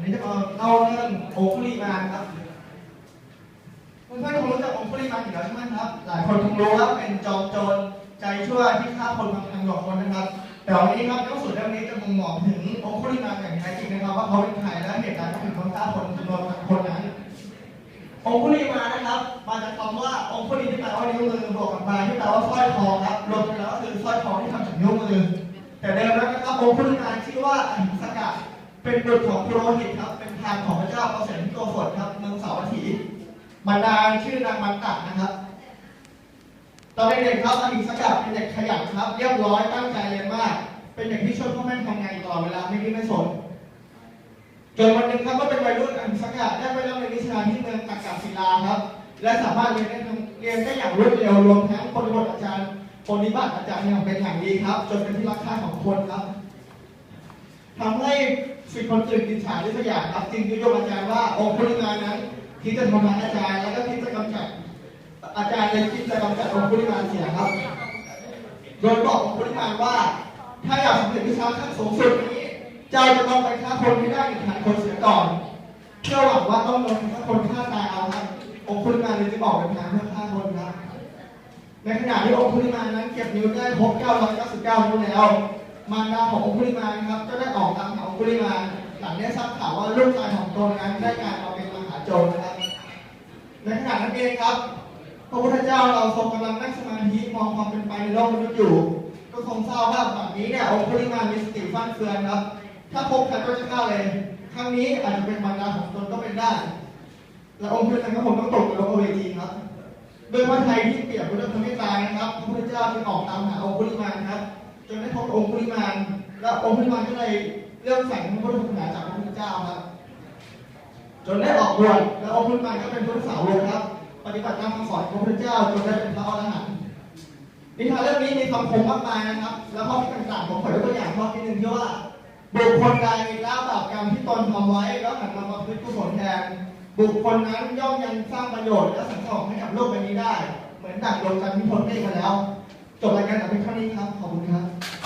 วันนี้จะมาเล่าเรื่องโอคุลิมานครับเพื่อนๆคงรู้จักโอคุลิมานอยู่แล้วใช่ไหมครับ หลายคนคงรู้ว่าเป็นจอมโจรใจชั่วที่ฆ่าคนบางพันกว่าคนนะครับ แต่วันนี้ครับหนังสือเล่มนี้จะบ่งบอกถึงโอคุลิมานอย่างแท้จริงนะครับ ว่าเขาเป็นใครและเหตุการณ์ที่ถึงเขาฆ่าคนจำนวนพันคนนั้นองคุลีมานะครับมาจากคำว่าองคุลีที่แปลว่านิ้วมือบวกกับมาที่แปลว่าสร้อยคอครับรวมกันแล้วก็คือสร้อยคอที่ทำจากนิ้วมือ แต่เดิมแล้วนะครับองคุลีมาชื่อว่าอหิ เป็นบุตรของพุโรหิตครับ เป็นทางของพระเจ้าเกษมโกศลครับ เมืองสาวัตถีบรรดาชื่อนางมันตะนะครับตอนเด็กๆครับอหิงสกะเป็นเด็กขยันครับ เรียบร้อยตั้งใจเรียนมาก เป็นเด็กที่ช่วยพ่อแม่ทำงานตลอดเวลาไม่ดิ้นไม่สนจนวันหนึ่งครับก็เป็นวัยรุ่นอันสักได้ไปเรียนวิชาที่เมืองตักกะศิลาครับ และสามารถเรียนได้ทั้งเรียนได้อย่างรวดเร็วรวมทั้งปฏิบัติอาจารย์ปฏิบัติอาจารย์อย่างเป็นอย่างดีครับ จนเป็นที่รักใคร่ของคนครับทำให้ สิทธิคนอื่นดิฉาริษยาครับจึงยุยงอาจารย์ว่าองค์คุลิมานนั้นที่จะทำร้ายอาจารย์แล้วก็ที่จะกำจัดอาจารย์เลยคิดจะกำจัดองค์คุลิมานเสียครับโดยบอกองค์คุลิมานว่า ถ้าอยากสำเร็จวิชาขั้นสูงสุดนี้เจ้าจะต้องไปฆ่าคนให้ได้หนึ่งพันคนเสียก่อนเพื่อหวังว่าต้องโดนฆ่าคนฆ่าตายเอาครับองคุลิมานเลยจะบอกเป็นทางเพื่อฆ่าคนครับในขณะที่องคุลิมานนั้นเก็บนิ้วได้ครบ999นิ้วแล้ว มารดาขององคุลิมานครับก็ได้ออกตามหาองคุลิมานหลังได้ทราบข่าวว่าลูกชายของตนนั้นได้การมาเป็นมหาโจรนะครับ ในขณะนั้นเองครับ พระพุทธเจ้าเราทรงกำลังนั่งสมาธิมองความเป็นไปในโลกมนุษย์อยู่ ก็ทรงทราบว่าแบบนี้เนี่ยองคุลิมานมีสติฟั่นเฟือนครับ ถ้าพบใครก็จะฆ่าเลย ครั้งนี้อาจจะเป็นมารดาของตนก็เป็นได้ และองค์พระนั้นก็คงต้องตกนรกอเวจีครับด้วยพระไทยที่เปรียบด้วยพระเมตตานะครับพระพุทธเจ้าจึงออกตามหาองคุลิมานครับ จนได้พบองคุลิมานและองคุลิมานก็เลยเลื่อมใสในพระพุทธศาสนาจากพระพุทธเจ้าครับ จนได้ออกบวชแล้วองค์พุทธมันก็เป็นพุทธสาวกครับ ปฏิบัติตามคำสอนของพระพุทธเจ้าจนได้เป็นพระอรหันต์นิทานเรื่องนี้มีคำคมมากมายนะครับ แล้วข้อที่ต่างๆผมขอยกตัวอย่างข้อที่หนึ่งที่ว่าบุคคลใดละบาปกรรมที่ตนทำไว้แล้วหันมาประพฤติกุศลแทน บุคคลนั้นย่อมยังสร้างประโยชน์และสังสรรค์ให้กับโลกใบนี้ได้ เหมือนดั่งดวงจันทร์ที่พ้นเมฆมาแล้ว จบรายการแต่เพียงเท่านี้ครับ ขอบคุณครับ